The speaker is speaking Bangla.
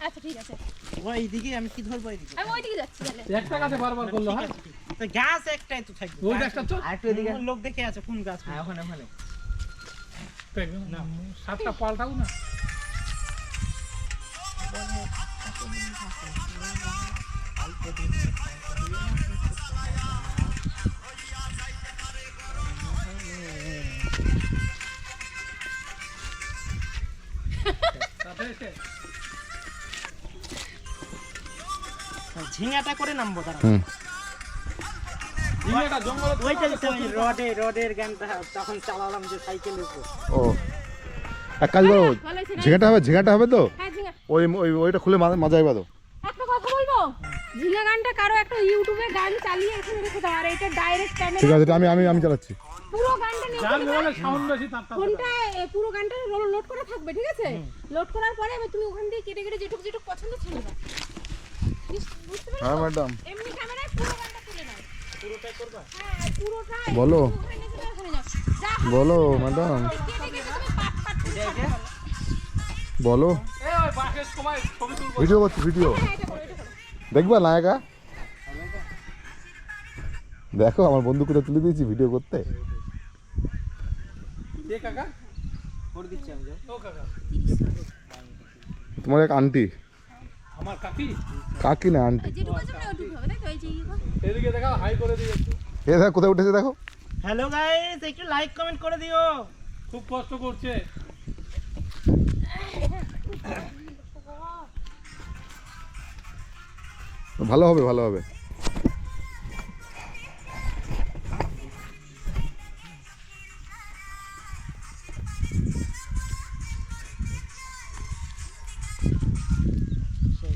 আচ্ছা ঠিক আছে। ওই দিকে আমি কি ধরবো এইদিকে? আমি ওইদিকে যাচ্ছি তাহলে। একটা গাছে বারবার করল হ্যাঁ? তো গাছ একটাই তো থাকবে। ওই গাছটা চল আর একটু এদিকে লোক দেখে আছে কোন গাছ হ্যাঁ ওখানে ওখানে। সাতটা পাল্টাও না। তাতে এসে ঝিঙাটা করে নামবো তারা রডে রডের গানটা তখন চালালাম যে সাইকেলের উপর। ও। এক কাজ করো না? ঝিঙাটা হবে ঝিঙাটা হবে তো? হ্যাঁ ওই ওই ওইটা খুলে মা- মাজায় বাদো একটা কথা বলব? ঝিঙা গানটা কারও একটা ইউটিউবে গান চালিয়ে এখানে রেখে দাও আর এটা ডাইরেক্ট ঠিক আছে এটা আমি আমি আমি চালাচ্ছি। পুরো গানটা নিয়ে যার মোবাইলে সাউন্ড বেশি তার ফোনটা পুরো গানটা লোড করা থাকবে ঠিক আছে? লোড করার পরে এবার তুমি ওখান দিয়ে কেটে কেটে যেটুকু যেটুকু পছন্দ ছেড়ে হ্যাঁ ম্যাডাম এমনি ক্যামেরায় পুরো গানটা তুলে নাও। পুরোটাই করবা? হ্যাঁ পুরোটা বলো। বলো ম্যাডাম কেটে কেটে। বলো। ভিডিও করছি ভিডিও। হ্যাঁ দেখবা নায়িকা? দেখো আমার বন্ধু বন্ধুকে তুলে দিয়েছি ভিডিও করতে। তোমার এক আন্টি কাকি? কাকি না আন্টি। এ দেখো কোথায় উঠেছে দেখো। হ্যালো গাইস একটু লাইক কমেন্ট করে দিও। খুব কষ্ট করছে। ভালো হবে ভালো হবে। So,